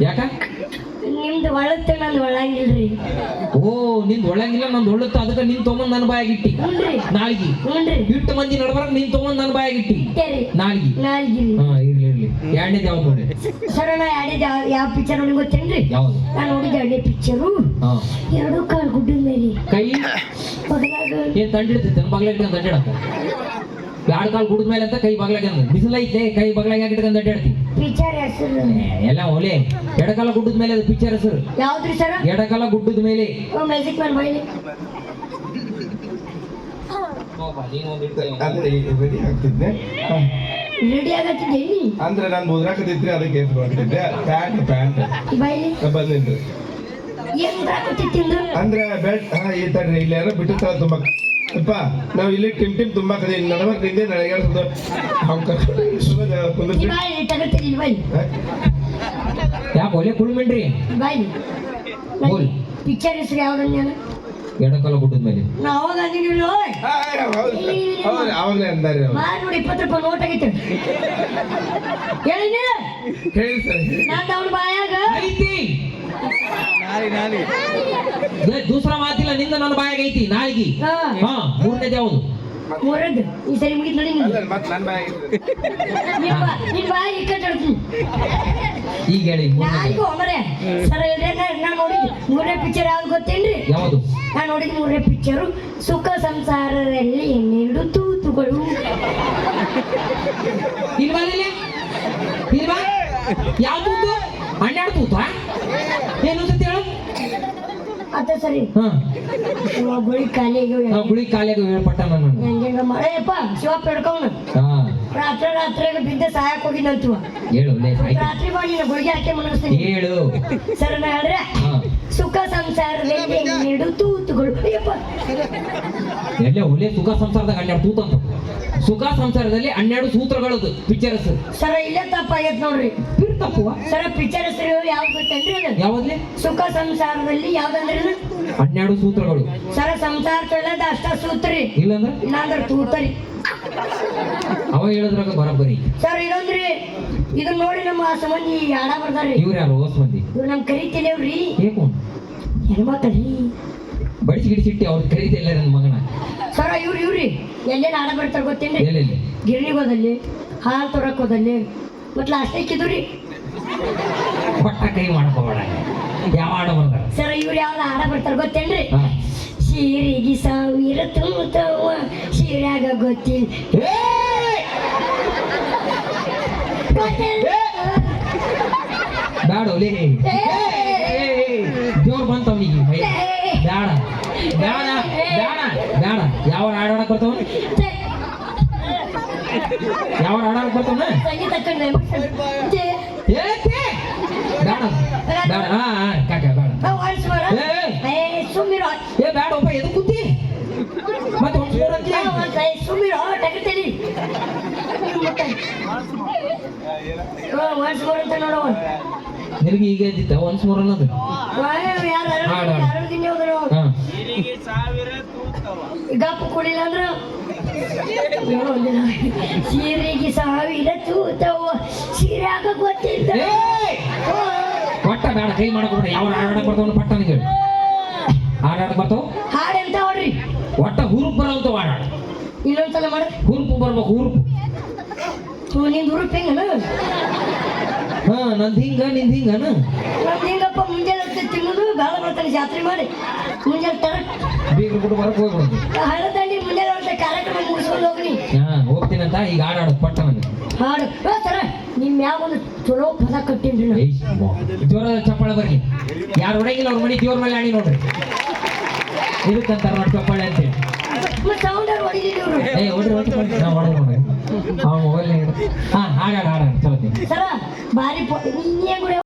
ಯಾಕ? ನಿಮ್ದು ಒಳತ್ತೆ ನಂದು ಒಳಂಗಿಲ್ರಿ. ಓ ನಿಂದ ಒಳಂಗಿಲ್ಲ ನಂದು ಒಳ್ಳುತ್ತ. ಅದಕ್ಕೆ ನಿನ್ ತೊಗೊಂಡ್ ನನ್ನ ಬಾಯಾಗಿಟ್ಟಿ ಹ್ಞೂನ್ರಿ ಇಟ್ಟು ಮಂದಿ ನಡ್ಬರಕ್ ನಿನ್ ತೊಗೊಂಡ್ ನನ್ನ ಬಾಯಾಗಿಟ್ಟಿ ನಾಲ್ಗಿ ಹಾ ಇರ್ಲಿ ಇರ್ಲಿ. ಎರಡನೇದು ಯಾವ್ದು ನೋಡಿ. ಸರ್ ನಾ ಆಡಿದ ಯಾವ- ಪಿಕ್ಚರ್ ನೋಡಿ ಗೊತ್ತೇನ್ರಿ? ಯಾವ್ದು? ನಾನು ನೋಡಿದ ಎರಡನೇ ಪಿಕ್ಚರು ಎರಡು ಕಾಲ್ ಗುಡ್ಡ ಮೇಲೆ. ಕೈ? ಬಗಲಾಗ ಏನ್ ತಂಡಿಡ್ತೈತೆ ನನ್ನ ಬಗ್ಲಾಗ ತಂಡಿಡಕ ಎರಡು ಕಾಲು ಕುಡಿದ ಮೇಲೆ ಅಂತ ಕೈ ಬಗ್ಲಾಗ ಬಿಸಿಲೈತೆ ಕೈ ಬಗ್ಲಾಗ ಇಟ್ಕೊಂಡು ಅಡ್ಡಾಡ್ತಿ ಪಿಕ್ಚರ್ ಹೆಸರು. ಎಲ್ಲ ಓಲೆ. ಎಡಕಾಲ ಗುಡ್ಡದ ಮೇಲೆ ಅದು ಪಿಕ್ಚರ್ ಹೆಸರು. ಯಾವ್ದ್ರಿ ಸರ್? ಎಡಕಾಲ ಗುಡ್ಡದ ಮೇಲೆ. ಮ್ಯಾಜಿಕ್ ಮ್ಯಾನ್ ಬೈಲಿ. ಅಂದ್ರೆ ರೆಡಿ ಆಗ್ತಿದ್ದೆ ರೆಡಿ ಆಗತ್ತಿದ್ದೆ ನೀ ಅಂದ್ರೆ ನಾನು ಮುದ್ರಾಕದಿದ್ರೆ ಅದಕ್ಕೆ ಹೆಸರು ಮಾಡ್ತಿದ್ದೆ ಪ್ಯಾಂಟ್ ಪ್ಯಾಂಟ್. ಬೈಲಿ. ಬಂದಿನ್ರಿ ಏನ್ ಮುದ್ರಾಕತ್ತಿತ್ತಿಂದು ಅಂದ್ರೆ ಬೆಲ್ಟ್ ಹಾ ಈ ತಡ್ರಿ ಇಲ್ಲಿ ಯಾರೋ ಬಿಟ್ಟಿರ್ತಾರ ತುಂಬಾ. ಅಪ್ಪ ನಾವು ಇಲ್ಲಿ ಟಿಮ್ ಟಿಮ್ ತುಂಬಾ ಕದೆ ಇಲ್ಲಿ ನಡವರ್ಕ್ ನಿಂದೆ ನಡೆಗಾಡ್ಸೋದು ಅವ್ನ್ ಕರ್ಕೊಂಡು ಬಾಯಿ ತಗತ್ತೀನಿ ಬೈಲಿ ಯಾಕೆ ಒಲೆ ಕುಳ್ಮೆಂಡ್ರಿ ಬೈಲಿ ಬೋಲ್. ಪಿಕ್ಚರ್ ಹೆಸರು ಯಾವ್ದು ನಾನು ಎಡಕಾಲ ಗುಡ್ಡದ ಮೇಲೆ. ಅವಾಗ ಅಂದಿನಿಲ್ಲ ಹೌದು ಅವಾಗಲೇ ಅಂದಾರೆ ನೋಡಿ ಇಪ್ಪತ್ತು ರೂಪಾಯಿ ನೋಟ್ ಆಗೈತೆ ಹೇಳಿನಿ? ಹೇಳಿ ಸರ್ ನಾನು ಅವ್ನ ಬಾಯಾಗ. ಐತಿ ದೂಸರ ಮಾತಿಲ್ಲ ನಿಂದ ನನ್ನ ಬಾಯಾಗ ಐತಿ ನಾಲ್ಗಿ ಹಾ. ಮೂರನೇ ಮೂರನೇದು ಯಾವುದು ಮೂರದ್ದು ಈ ಸರಿ ಮುಗಿದ್ ನೋಡಿ ನಿಂದು. ಮತ್ತೆ ನನ್ನ ಬಾಯಾಗ ನಿನ್ ಬಾಯಿ ಇಕ್ಕಟ್ಟಿಡ್ತೀನಿ ಈಗ ಹೇಳಿ ಮೂರನೇದು. ನಾಲ್ಕು ಒಮ್ಮರೆ. ಸರ್ ಇಲ್ರಿ ನಾನು ನೋಡಿದ್ದು ಮೂರನೇ ಪಿಕ್ಚರ್ ಯಾವ್ದು ಗೊತ್ತೇನ್ರಿ? ಯಾವುದು? ನಾನು ನೋಡಿದ ಮೂರನೇ ಪಿಕ್ಚರು ಸುಖ ಸಂಸಾರದಲ್ಲಿ ಎನ್ನೆರಡು ತೂತುಗಳು. ಇಲ್ವಾ ಇಲ್ಲಿ. ಇಲ್ವಾ ಯಾವ ತೂತು? ಹನ್ನೆರಡು ತೂತ? ಏನು ಅದ ಸರಿ. ಹಾ ಗುಳಿ ಕಾಲಿಗೆ ಆ ಗುಳಿ ಕಾಲಿಗೆ ಹೇಳ್ಪಟ್ಟ ನಾನು ಹೆಂಗ ಮಾಡೇಪ್ಪ ಶಿವಪ್ಪ ಹಿಡ್ಕೊಂಡ್ ಹಾ. ರಾತ್ರಿ ರಾತ್ರಿ ಬಿದ್ದೆ ಸಹಾಯಕ್ ಹೋಗಿದ್ದಂತು ಹೇಳು ರಾತ್ರಿ ಮಾಡಿ ಗುಳಿಗೆ ಹಾಕಿ ಮನಗಿಸ್ತೀನಿ ಹೇಳು. ಸರ್ ನಾ ಹೇಳ್ರೆ ಹಾ. ಸುಖ ಸಂಸಾರದಲ್ಲಿ ತೂತುಗಳು. ಎಲ್ಲೇ ಒಳ್ಳೆ ಸುಖ ಸಂಸಾರದಾಗ ಹನ್ನೆರಡು ತೂತ ಅಂತ. ಸುಖ ಸಂಸಾರದಲ್ಲಿ ಹನ್ನೆರಡು ಸೂತ್ರಗಳದು ಪಿಕ್ಚರ್ ಹೆಸರು ಸರ ಇಲ್ಲೇ ತಪ್ಪಾಗೈತ್ ನೋಡ್ರಿ. ಬಿಡ್ ತಪ್ಪುವ ಸರ ಪಿಕ್ಚರ್ ಹೆಸರು ಯಾವ್ದು ಗೊತ್ತೇನ್ರಿ ಅದು? ಯಾವದ್ಲೆ? ಸುಖ ಸಂಸಾರದಲ್ಲಿ ಯಾವ್ದಂದ್ರೆ? ಹನ್ನೆರಡು ಸೂತ್ರಗಳು. ಸರ ಸಂಸಾರ ಅಷ್ಟ ಸೂತ್ರಿ. ಇಲ್ಲಂದ್ರೆ? ಇಲ್ಲಾಂದ್ರೆ ತೂತರಿ. ಅವ ಹೇಳಿದ್ರಾಗ ಬರೋಬ್ಬರಿ. ಸರ್ ಇದೊಂದ್ರಿ ಇದನ್ನ ನೋಡಿ ನಮ್ಮ ಸಂಬಂಧಿ ಆಡ ಬರ್ತಾರ್ರಿ ಇವ್ರು ಯಾರು? ಹೊಸ ಮಂದಿ. ಇವ್ರು ನಮ್ ಕರಿತಿಲೇವ್ರಿ ಏಕು ಹೆಣ್ಮಕ್ಳ್ರಿ ಬಡಿಸಿ ಗಿಡಿಸಿಟ್ಟಿ ಅವ್ರು ಕರೀತಿಲ್ಲ ನನ್ನ ಮಗನ. ಸರ್ ಇವ್ರು ಇವ್ರಿ. ಎಲ್ಲೆಲ್ಲ ಆಡ ಬರ್ತಾರ ಗೊತ್ತೇನ್ರಿ? ಎಲ್ಲೆಲ್ಲಿ ಗಿರಣಿಗೆ ಹೋದಲ್ಲಿ ಹಾಲು ತೊರಕ್ ಹೋದಲ್ಲಿ. ಮತ್ತೆ ಲಾಸ್ಟ್ ಇಕ್ಕಿದ್ರಿ ಪಟ್ಟ ಕೈ ಮಾಡಕೋಬೇಡ ಯಾವ ಆಡ ಬರ್ದಾರ ಸರ್ ಇವ್ರು ಯಾವ್ದು ಆಡ ಬರ್ತಾರ ಗೊತ್ತೇನ್ರಿ. ಸೀರೆಗೆ ಸಾವಿರ ತುಂಬುತ್ತವ ಸೀರ್ಯಾಗ ಗೊತ್ತಿಲ್ಲ. ಬ್ಯಾಡ ಒಲೆ ದೇವ್ರು ಬಂತ ಅವನಿಗೆ ಬ್ಯಾಡ. ಬ್ಯಾಡ ಬ್ಯಾಡ ಬ್ಯಾಡ. ಯಾವ ಆಡಾಡಕ್ ಬರ್ತಾವ ಯಾವ ಆಡಾಡಕ್ ಬ್ಯಾಡ ಬ್ಯಾಡ. ಸುಮ್ಮಿರೋ ಟಕರ್ತೇಲಿ ವರ್ಷ ಅಂತ ನೋಡೋ ನಿನಗೆ ಈಗ ಒಂದು ಒನ್ಸ್ ಮೋರ್ ಅನ್ನೋದು ಹಾಡು, ಹಾಡು. ಹಾ. ಗಪ್ಪ ಕುಡಿಲ್ಲ ಅಂದ್ರ. ಸೀರೆಗೆ ಸಾವಿರ ತೂತವ ಏಯ್! ಒಟ್ಟ ಬೇಡ ಕೈ ಮಾಡಕ್ ಬಿಡ ಯಾವ ಬರ್ತಾವ ಪಟ್ಟ ನಿಂಗೆ ಆಡಾಡಕ್ ಬರ್ತಾವ? ಹಾಡು ಎಂತ ಹೊಡ್ರಿ? ಒಟ್ಟ ಹುರುಪ್ ಬರೋಂತ ಆಡಾಡ ಇನ್ನೊಂದ್ಸಲ ಮಾಡ ಹುರುಪು ಬರ್ಬೇಕು ಹುರುಪು. ನಿಂದು ಹುರುಪ್ ಹೆಂಗನ? ಹಾ ನಂದು ಹಿಂಗ ನಿಂದ ಹಿಂಗನ? ನಂದು ಹಿಂಗಪ್ಪ ಮುಂಜಾನೆ ತಿನ್ನೋದು ಬೇಡ ಬರ್ತಾನೆ ಜಾತ್ರೆ ಮಾಡಿ. ಮುಂಜಾನೆ ತರ ಬೀಗರು ಬಿಟ್ಟು ಬರಕ್ ಹೋಗ್ಬೋದು ಹಳದಂಡಿ ಮುಂಜಾನೆ ಹೊತ್ತು ಕಾರ್ಯಕ್ರಮ ಮುಗಿಸ್ಕೊಂಡು ಹೋಗ್ರಿ. ಹಾ ಹೋಗ್ತೀನಂತ ಈಗ ಹಾಡು ಪಟ್ಟ ನನಗೆ ಹಾಡು. ಸರ ನಿಮ್ಮ ಯಾವ ಒಂದು ಚಲೋ ಪದ ಕಟ್ಟಿನ್ರಿ. ಜೋರ ಚಪ್ಪಾಳೆ ಬರ್ಲಿ ಯಾರು ಹೊಡಂಗಿಲ್ಲ ಅವ್ರ ಮನೆ ದೇವ್ರ ಮೇಲೆ ಆಣಿ ನೋಡ್ರಿ. ಇದಕ್ಕಂತಾರ ನೋಡಿ ಚಪ್ಪಾಳೆ ಅಂತೇಳಿ ಸೌಂಡ್ ಹೊಡಿದೀನಿ ಇವ್ರು ಏ ಹೊಡ್ರಿ ಹೊಡ್ರಿ ನಾ ಹೊಡೆದ್ ನೋಡ್ರಿ ಅವ್ನ ಮೊಬೈಲ್ ಹಾ ಹಾಡಾಡ ಹಾಡಾಡ ಚಲೋ ಬಾರಿ